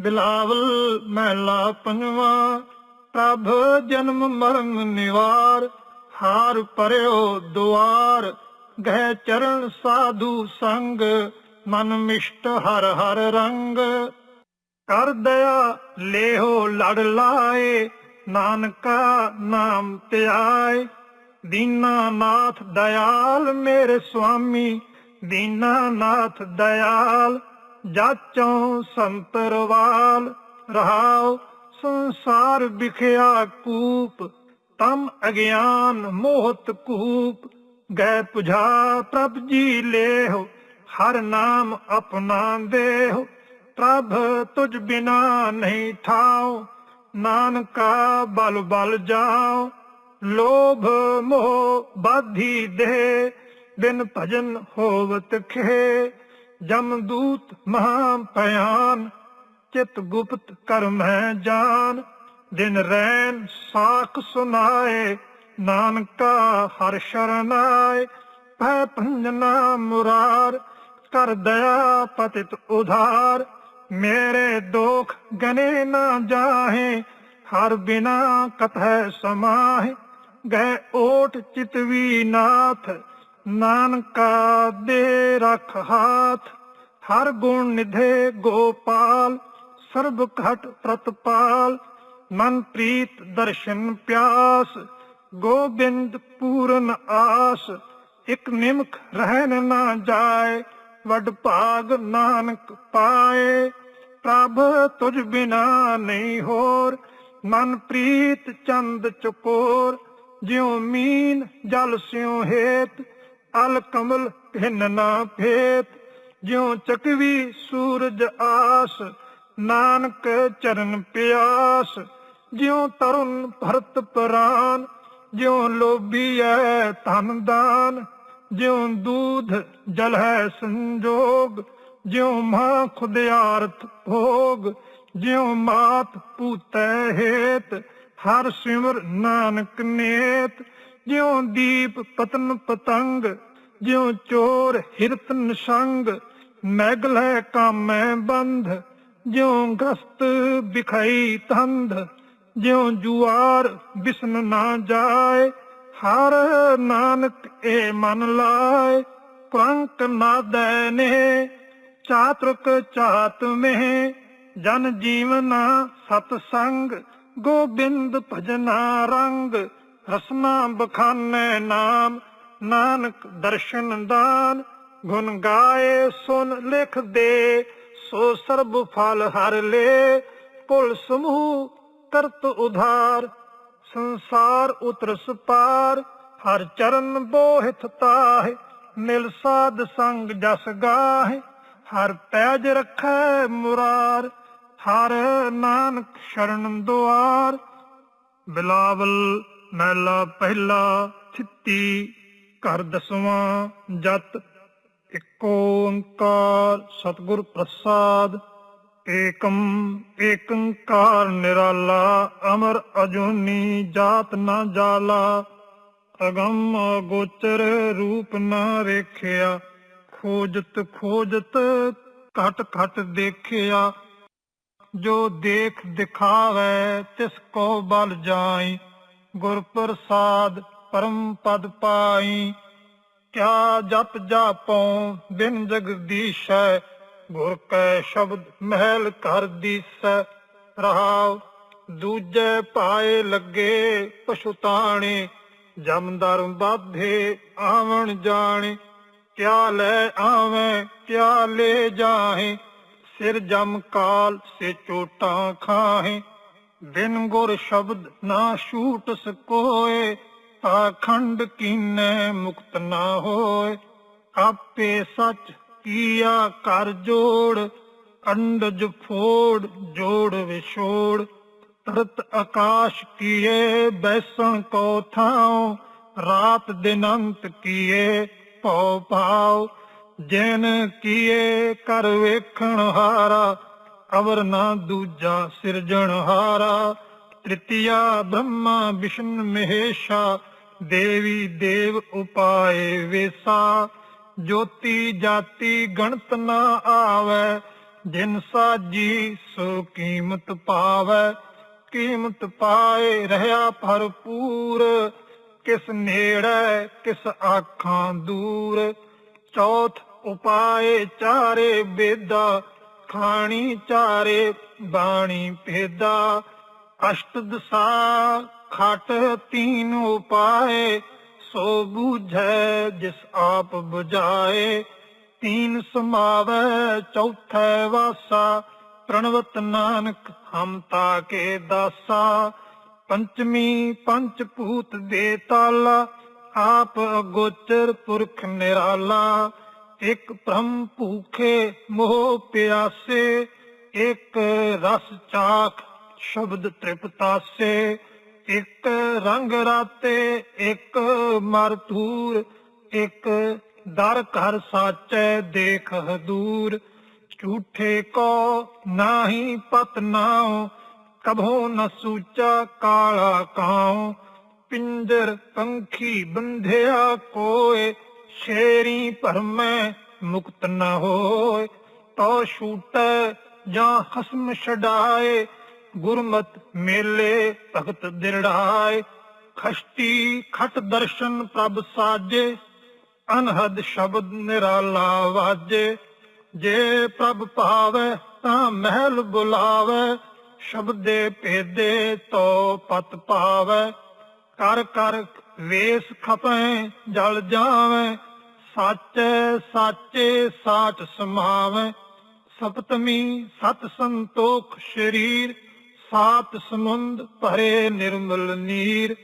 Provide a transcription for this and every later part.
ਬਿਲਾਵਲ ਮਹਿਲਾ ਪੰਜਵਾ, ਪ੍ਰਭ ਜਨਮ ਮਰਨ ਨਿਵਾਰ, ਹਾਰ ਪਰਿਓ ਦੁਆਰ, ਗਹਿ ਚਰਨ ਸਾਧੂ ਸੰਗ, ਮਨ ਮਿਸ਼ਟ ਹਰ ਹਰ ਰੰਗ। ਕਰ ਦਇਆ ਲੇਹੋ ਲੜ ਲਾਏ, ਨਾਨਕਾ ਨਾਮ ਧਿਆਏ। ਦੀਨਾਨਾਥ ਦਇਆਲ ਮੇਰੇ ਸੁਆਮੀ ਦੀਨਾਨਾਥ ਦਇਆਲ। ਜਾਚੋਂ ਸੰਤਰਵਾਲ ਰਹਾਉ ਸੰਸਾਰ ਵਿਖਿਆ ਕੂਪ, ਤਮ ਅਗਿਆਨ ਮੋਹਤ ਕੂਪ। ਗਏ ਪੁਝਾ ਪ੍ਰਭ ਜੀ ਲੇਹੁ, ਹਰ ਨਾਮ ਆਪਣਾ ਦੇਹੁ ਪ੍ਰਭ ਤੁਝ ਬਿਨਾ ਨਹੀਂ ਠਾਉ ਨਾਨਕਾ ਬਲ ਬਲ ਜਾਉ। ਲੋਭ ਮੋਹ ਬਾਧੀ ਦੇ ਬਿਨ ਭਜਨ ਹੋਵਤ ਖੇ। ਜਮਦੂਤ ਮਹਾ ਭਿਆਨ ਚਿਤ ਗੁਪਤ ਕਰ ਮੈਂ ਜਾਨ। ਦਿਨ ਰੈਨ ਸਾਖ ਸੁਨਾਏ, ਨਾਨਕਾ ਹਰ ਸ਼ਰਨਾਏ। ਭੈ ਭੰਜਨਾ ਮੁਰਾਰ, ਕਰ ਦਇਆ ਪਤਿਤ ਉਧਾਰ। ਮੇਰੇ ਦੋਖ ਗਨੇ ਨਾ ਜਾਹੇ, ਹਰ ਬਿਨਾ ਕਥੈ ਸਮਾਹੇ। ਗਏ ਓਟ ਚਿਤਵੀ ਨਾਥ ਨਾਨਕਾ ਦੇ ਰਖ ਹਾਥ, ਹਰ ਗੁਣ ਨਿਧੇ ਗੋਪਾਲ, ਸਰਬ ਘਟ ਪ੍ਰਤਪਾਲ ਮਨ ਪ੍ਰੀਤ ਦਰਸ਼ਨ ਪਿਆਸ, ਗੋਬਿੰਦ ਪੂਰਨ ਆਸ, ਇਕ ਨਿਮਖ ਰਹਿਣ ਨਾ ਜਾਏ, ਵੱਡ ਭਾਗ ਨਾਨਕ ਪਾਏ। ਪ੍ਰਭ ਤੁਝ ਬਿਨਾ ਨਹੀਂ ਹੋਰ, ਮਨ ਪ੍ਰੀਤ ਚੰਦ ਚਕੋਰ, ਜਿਉ ਮੀਨ ਜਲ ਸਿਉ ਹੇਤ ਅਲ ਕਮਲ ਭਿੰਨ ਨਾ ਭੇਤ, ਜਿਉ ਚਕਵੀ ਸੂਰਜ ਆਸ, ਨਾਨਕ ਚਰਨ ਪਿਆਸ, ਜਿਉ ਤਰੁਣ ਭਰਤ ਪ੍ਰਾਨ, ਜਿਉ ਲੋਭੀ ਐ ਧਨ ਦਾਨ, ਜਿਉ ਦੂਧ ਜਲ ਹੈ ਸੰਜੋਗ, ਜਿਉ ਮਾਂ ਖੁਦਿਆਰਥ ਭੋਗ, ਜਿਉ ਮਾਤ ਪੂਤੈ ਹੇਤ, ਹਰ ਸਿਮਰ ਨਾਨਕ ਨੇਤ, ਜਿਉ ਦੀਪ ਪਤਨ ਪਤੰਗ ਜਿਉ ਚੋਰ ਹਿਰਤ ਨਿਸੰਗ ਮੈਗਲ ਹੈ ਕਾਮੈ ਬੰਧ, ਜਿਉ ਗਸਤ ਵਿਖਾਈ ਤੰਧ ਜਿਉ ਜੁਆਰ ਬਿਸਨ ਨਾ ਜਾਏ, ਹਰ ਨਾਨਕ ਏ ਮਨ ਲਾਏ, ਪ੍ਰੰਕ ਨਾਦੈ ਨੇ ਚਾਤ੍ਰਿਕ ਚਾਤ ਮਹਿ, ਜਨ ਜੀਵਨਾ ਸਤ ਸੰਗ, ਗੋਬਿੰਦ ਭਜਨਾ ਰੰਗ, ਰਸਨਾ ਬਖਾਨੈ ਨਾਮ ਨਾਨਕ ਦਰਸ਼ਨ ਦਾਨ, ਗੁਣ ਗਾਏ, ਸੁਨ ਲਿਖ ਦੇ, ਸੋ ਸਰਬ ਫਲ ਹਰ ਲੇ। ਕੁਲ ਸਮੂਹ ਕਰਤ ਉਧਾਰ, ਸੰਸਾਰ ਉਤਰਸ ਪਾਰ। ਹਰ ਚਰਨ ਬੋਹਿਤ ਤਾਹਿ, ਨਿਲ ਸਾਧ ਸੰਗ ਜਸ ਗਾਹੇ। ਹਰ ਪੈਜ ਰਖੈ ਮੁਰਾਰ, ਹਰ ਨਾਨਕ ਸ਼ਰਨ ਦੁਆਰ। ਬਿਲਾਵਲ, ਮਹਿਲਾ ਪਹਿਲਾ ਛਿੱਤੀ। ਘਰ ਦਸਵਾਂ ਜਤ ਇਕ ਓੰਕਾਰ ਸਤਿਗੁਰ ਪ੍ਰਸਾਦ, ਏਕੰ, ਏਕੰਕਾਰ ਨਿਰਾਲਾ, ਅਮਰ ਅਜੂਨੀ ਜਾਤ ਨਾ ਜਾਲਾ, ਅਗੰਮ ਗੋਚਰ ਰੂਪ ਨਾ ਰੇਖਿਆ, ਖੋਜਤ ਖੋਜਤ, ਘਟ ਘਟ ਦੇਖਿਆ, ਜੋ ਦੇਖ ਦਿਖਾਵੇ ਤਿਸ ਕੋ ਬਲ ਜਾਈ, ਗੁਰ ਪ੍ਰਸਾਦ ਪਰਮ ਪਦ ਪਾਈ, ਕਿਆ ਜਪ ਜਾਪੋਂ ਬਿਨ ਜਗਦੀਸ਼ੈ ਗੁਰ ਕੈ ਸ਼ਬਦ ਮਹਿਲ ਕਰ ਦੀਸੈ, ਰਹਾਉ ਦੂਜੇ ਪਾਏ ਲੱਗੇ ਪਛੁਤਾਣੇ ਜਮਦਰ ਬਾਧੇ ਆਵਣ ਜਾਣੇ, ਕਿਆ ਲੈ ਆਵੇਂ, ਕਿਆ ਲੈ ਜਾਹੇ, ਸਿਰ ਜਮ ਕਾਲ ਸੇ ਚੋਟਾਂ ਖਾਹੇ, ਬਿਨ ਗੁਰ ਸ਼ਬਦ ਨਾ ਛੂਟ ਸਕੋਏ ਆਖੰਡ ਕੀਨੇ ਮੁਕਤ ਨਾ ਹੋਏ, ਆਪੇ ਸਚ ਕੀਆ ਕਰ ਜੋੜ, ਅੰਡਜ ਫੋੜ, ਜੋੜ ਵਿਛੋੜ। ਤਰਤ ਆਕਾਸ਼ ਕੀਏ, ਬੈਸਣ ਕੋ ਥਾਉ, ਰਾਤ ਦਿਨ ਅੰਤ ਕੀਏ, ਭਉ ਭਾਉ। ਜਿਨ ਕੀਏ ਕਰ ਵੇਖਣ ਹਾਰਾ, ਅਵਰ ਨਾ ਦੂਜਾ ਸਿਰਜਣ ਹਾਰਾ। ਤ੍ਰਿਤੀਆ ਬ੍ਰਹਮਾ, ਵਿਸ਼ਨ ਮਹੇਸ਼ਾ ਦੇਵੀ ਦੇਵ ਉਪਾਏ ਵੇਸਾ, ਜੋਤੀ ਜਾਤੀ ਗਣਤ ਨਾ ਆਵੇ, ਜਿਨ ਸਾਜੀ ਸੋ ਕੀਮਤ ਪਾਵੈ। ਕੀਮਤ ਪਾਏ ਰਹਾ ਭਰਪੂਰ, ਕਿਸ ਨੇੜੇ ਕਿਸ ਆਖਾਂ ਦੂਰ। ਚੌਥ ਉਪਾਏ ਚਾਰੇ ਬੇਦਾ ਖਾਣੀ ਚਾਰੇ ਬਾਣੀ ਭੇਦਾ। ਅਸ਼ਟ ਦਸਾ ਖਟ ਤੀਨ ਉਪਾਏ, ਸੋ ਬੂਝੈ ਜਿਸ ਆਪ 부ਝਾਏ ਤੀਨ ਸਮਾਵੈ, ਚੌਥੈ ਵਾਸਾ, ਪ੍ਰਣਵਤ ਨਾਨਕ ਹਮ ਤਾ ਕੇ ਦਾਸਾ। ਪੰਚਮੀ ਪੰਚ ਭੂਤ ਦੇ ਤਾਲਾ, ਆਪ ਗੋਚਰ ਪੁਰਖ ਨਿਰਾਲਾ। ਇੱਕ ਬ੍ਰਹਮ ਭੂਖੇ ਮੋਹ ਪਿਆਸੇ, ਇੱਕ ਰਸ ਚਾਖ ਸ਼ਬਦ ਤ੍ਰਿਪਤਾਸੇ। ਇੱਕ ਰੰਗ ਰਾਤੇ, ਇੱਕ ਮਰ ਧੂਰ, ਇੱਕ ਦਰ ਘਰ ਸਾਚੈ ਦੇਖ ਹਦੂਰ। ਝੂਠੇ ਕੋ ਨਾਹੀ ਪਤ ਨਾਉ, ਕਭੋ ਨ ਸੂਚਾ ਕਾਲਾ ਕਾਉ। ਪਿੰਜਰ ਪੰਖੀ ਬੰਧਿਆ ਕੋਏ, ਸ਼ੇਰੀ ਭਰਮੈ ਮੁਕਤ ਨ ਹੋਏ। ਤੋ ਛੂਟੈ ਜਾਂ ਖਸਮ ਛਡਾਏ ਗੁਰਮਤ ਮੇਲੇ ਭਗਤ ਦਿਰੜਾਏ, ਖਸ਼ਤੀ ਖਟ ਦਰਸ਼ਨ ਪ੍ਰਭ ਸਾਜੇ, ਅਨਹਦ ਸ਼ਬਦ ਨਿਰਾਲਾ ਵਾਜੇ। ਜੇ ਪ੍ਰਭ ਭਾਵੈ ਤਾਂ ਮਹਿਲ ਬੁਲਾਵੈ, ਸ਼ਬਦੇ ਭੇਦੇ ਤੋ ਪਤ ਪਾਵੈ। ਕਰ ਕਰ ਵੇਸ ਖਪੈ, ਜਲ ਜਾਵੈ, ਸਾਚੈ ਸਾਚੇ ਸਾਚ ਸਮਾਵੈ। ਸਪਤਮੀ ਸਤ ਸੰਤੋਖ ਸ਼ਰੀਰ ਸਾਤ ਸਮੁੰਦ ਭਰੇ ਨਿਰਮਲ ਨੀਰ,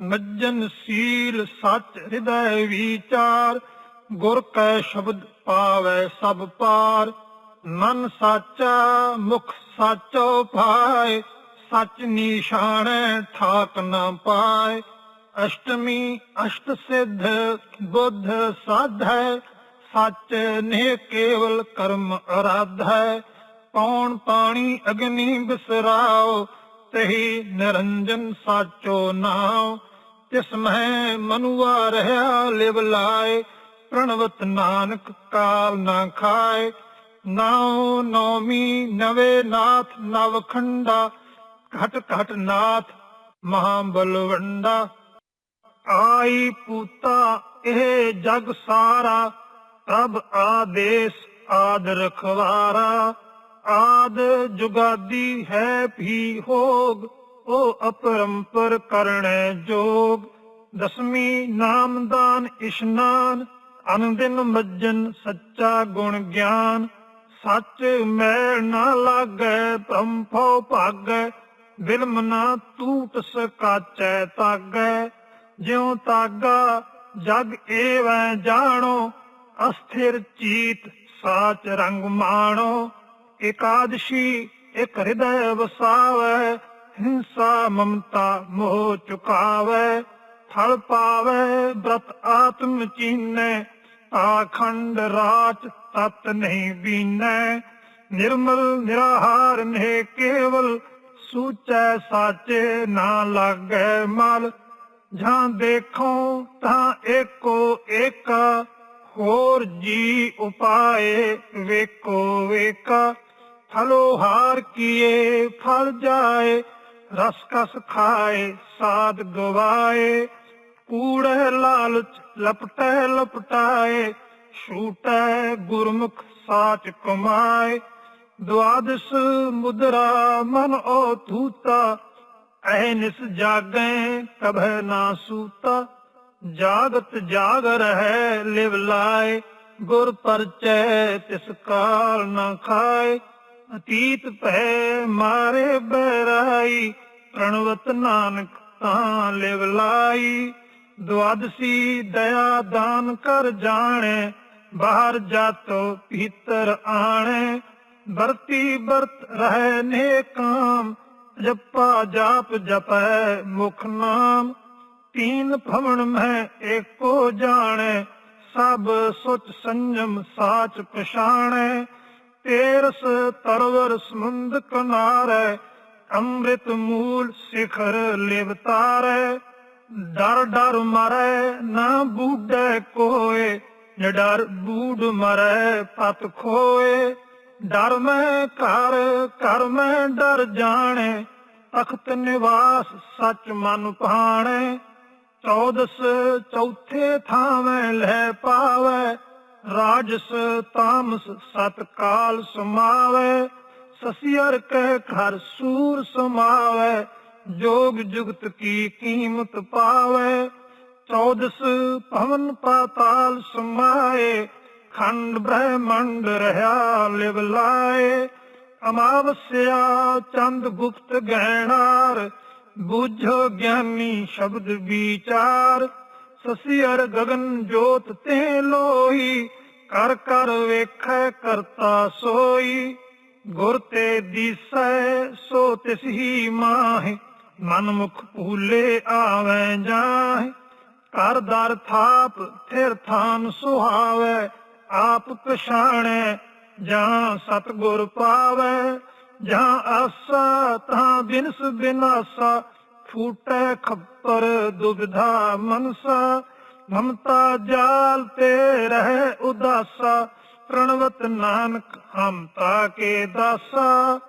ਮੱਜਨ ਸੀਲ ਸੱਚ ਹਿਰਦੈ ਵਿਚਾਰ, ਗੁਰ ਕੈ ਸ਼ਬਦ ਪਾਵੈ ਸਭ ਪਾਰ। ਮਨ ਸਾਚਾ, ਮੁਖ ਸਾਚੋ ਭਾਏ, ਸੱਚ ਨਿਸ਼ਾਨੈ ਠਾਕ ਨਾ ਪਾਏ। ਅਸ਼ਟਮੀ ਅਸ਼ਟ ਸਿੱਧ ਬੁੱਧ ਸਾਧੈ, ਸੱਚ ਨੇ ਕੇਵਲ ਕਰਮ ਅਰਾਧੈ। ਪੌਣ ਪਾਣੀ ਅਗਨੀ ਬਿਸਰਾਓ, ਤਹੀ ਨਿਰੰਜਨ ਸਾਚੋ ਨਾਉ। ਤਿਸ ਮਹਿ ਮਨੁਆ ਰਹਾ ਲਿਵ ਲਾਏ, ਪ੍ਰਣਵਤ ਨਾਨਕ ਕਾਲ ਨਾ ਖਾਏ। ਨਾਉ ਨੌਮੀ ਨਵੇ ਨਾਥ ਨਵ ਖੰਡਾ, ਘਟ ਘਟ ਨਾਥ ਮਹਾ ਬਲਵੰਡਾ। ਆਈ ਪੂਤਾ ਇਹ ਜਗ ਸਾਰਾ, ਪ੍ਰਭ ਆਦੇਸ ਆਦ ਰਖਵਾਰਾ। ਆਦ ਜੁਗਾਦੀ ਹੈ ਵੀ ਹੋਗ ਉਹ ਅਪਰੰਪਰ ਕਰਣੈ ਜੋਗ। ਦਸਵੀਂ ਨਾਮਦਾਨ ਇਸ਼ਨਾਨ, ਅਨੰਦਿਨ ਮੱਜਨ ਸੱਚਾ ਗੁਣ ਗਿਆਨ। ਸੱਚ ਮੈਲ ਨਾ ਲਾਗੈ ਭ੍ਰਮ ਭਉ ਭਾਗੈ, ਬਿਲਮ ਨਾ ਟੂਟ ਸਕਾਚੈ ਤਾਗੈ। ਜਿਉ ਤਾਗਾ, ਜਗ ਏਵੈ ਜਾਣੋ, ਅਸਥਿਰ ਚੀਤ ਸਾਚ ਰੰਗ ਮਾਣੋ। ਇਕਾਦਸ਼ੀ ਇਕ ਹਿਰਦੈ ਵਸਾਵੈ ਹਿੰਸਾ ਮਮਤਾ ਮੋਹ ਚੁਕਾਵੈ ਫਲ ਪਾਵੈ ਬ੍ਰਤ ਆਤਮ ਚੀਨੈ ਆਖੰਡ ਰਾਚ ਤਤ ਨਹੀਂ ਬੀਨੈ ਨਿਰਮਲ ਨਿਰਾਹਾਰ ਨੇ ਕੇਵਲ ਸੂਚੈ ਸਾਚੇ ਨਾ ਲਾਗੈ ਮਲ ਜਾਂ ਦੇਖੋ ਤਾਂ ਏਕੋ ਏਕਾ ਹੋਰ ਜੀ ਉਪਾਏ ਵੇਕੋ ਵੇਕਾ ਫਲੋ ਹਾਰ ਕੀਏ, ਫਲ ਜਾਏ, ਰਸ ਕਸ ਖਾਏ, ਸਾਧ ਗਵਾਏ। ਕੂੜੇ ਲਾਲਚ ਲਪਟੈ ਲਪਟਾਏ ਛੂਟੈ ਗੁਰਮੁਖ ਸਾਚ ਕਮਾਏ। ਦਵਾਦਸ਼ ਮੁਦਰਾ ਮਨ ਓ ਧੂਤਾ ਐਨਿਸ ਜਾਗੈ ਕਭੈ ਨਾ ਸੂਤਾ। ਜਾਗਤ ਜਾਗ ਰਹਿ ਲਿਵ ਲਾਏ, ਗੁਰ ਪਰਚੈ ਤਿਸ ਕਾਲ ਨਾ ਖਾਏ। ਅਤੀਤ ਭੈ ਮਾਰੇ ਬਹਿਰਾਈ, ਪ੍ਰਣਵਤ ਨਾਨਕ ਤਾਂ ਲਿਵ ਲਾਈ। ਦੁਆਦਸੀ ਦਇਆ ਦਾਨ ਕਰ ਜਾਣੇ, ਬਾਹਰ ਜਾਤੋ ਭੀਤਰ ਆਣੇ। ਵਰਤੀ ਵਰਤ ਰਹਿ ਨੇ ਕਾਮ, ਜਪਾ ਜਾਪ ਜਪੈ ਮੁਖ ਨਾਮ। ਤੀਨ ਭਵਨ ਮੈਂ ਏਕੋ ਜਾਣੈ, ਸਭ ਸੁਚ ਸੰਜਮ ਸਾਚ ਪਛਾਣੇ। ਤੇਰਸ ਤਰਵਰ ਸਮੁੰਦ ਕਿਨਾਰੇ, ਅੰਮ੍ਰਿਤ ਮੂਲ ਸਿਖਰ ਲਿਵਤਾਰੈ ਡਰ ਡਰ ਮਰੈ ਨਾ ਬੂਢੈ ਕੋਏ, ਨ ਡਰ ਬੂਢ ਮਰੈ ਪਤ ਖੋਏ। ਡਰ ਮੈਂ ਘਰ ਘਰ ਮੈਂ ਡਰ ਜਾਣੇ, ਤਖਤ ਨਿਵਾਸ ਸੱਚ ਮਨ ਭਾਣੇ। ਚੌਦਸ ਚੌਥੇ ਥਾਵੇਂ ਲੈ ਪਾਵੇ ਰਾਜਸ ਤਾਮਸ ਸਤ ਸਮਾਵੇ, ਸਸਿਅਰ ਕਹਿ ਘਰ ਸੂਰ ਸਮਾਵੇ, ਜੋਗ ਜੁਗਤ ਕੀ ਕੀਮਤ ਪਾਵੇ। ਚੌਦਸ ਭਵਨ ਪਾਤਾਲ ਸਮਾਏ, ਖੰਡ ਬ੍ਰਹਮੰਡ ਰਹਾ ਲਿਵ ਲਾਏ। ਅਮਾਵਸਿਆ ਚੰਦ ਗੁਪਤ ਗਹਿਣਾਰ, ਬੁਝੋ ਗਿਆਨੀ ਸ਼ਬਦ ਵਿਚਾਰ। ਸਸੀ ਸਸਿਅਰ ਗਗਨ ਜੋਤ ਤੇ ਲੋਈ ਕਰ ਕਰ ਵੇਖੈ ਕਰਤਾ ਸੋਈ। ਗੁਰ ਤੇ ਦੀਸੈ ਸੋ ਤਿਸ ਹੀ ਮਾਹਿ, ਮਨ ਮੁਖ ਭੂਲੇ ਆਵੈ ਜਾਹਿ। ਕਰ ਦਰ ਥਾਪ, ਥਿਰ ਥਾਨ ਸੁਹਾਵੇ, ਆਪ ਪਛਾਣੈ, ਜਾਂ ਸਤਗੁਰ ਪਾਵੇ। ਜਾਂ ਆਸਾ, ਤਾਂ ਬਿਨਸ ਬਿਨਾਸਾ ਫੂਟੈ ਖੱਪਰ ਦੁਬਿਧਾ ਮਨਸਾ ਮਮਤਾ ਜਾਲ ਤੇ ਰਹੇ ਉਦਾਸਾ ਪ੍ਰਣਵਤ ਨਾਨਕ ਹਮਤਾ ਕੇ ਦਾਸਾ।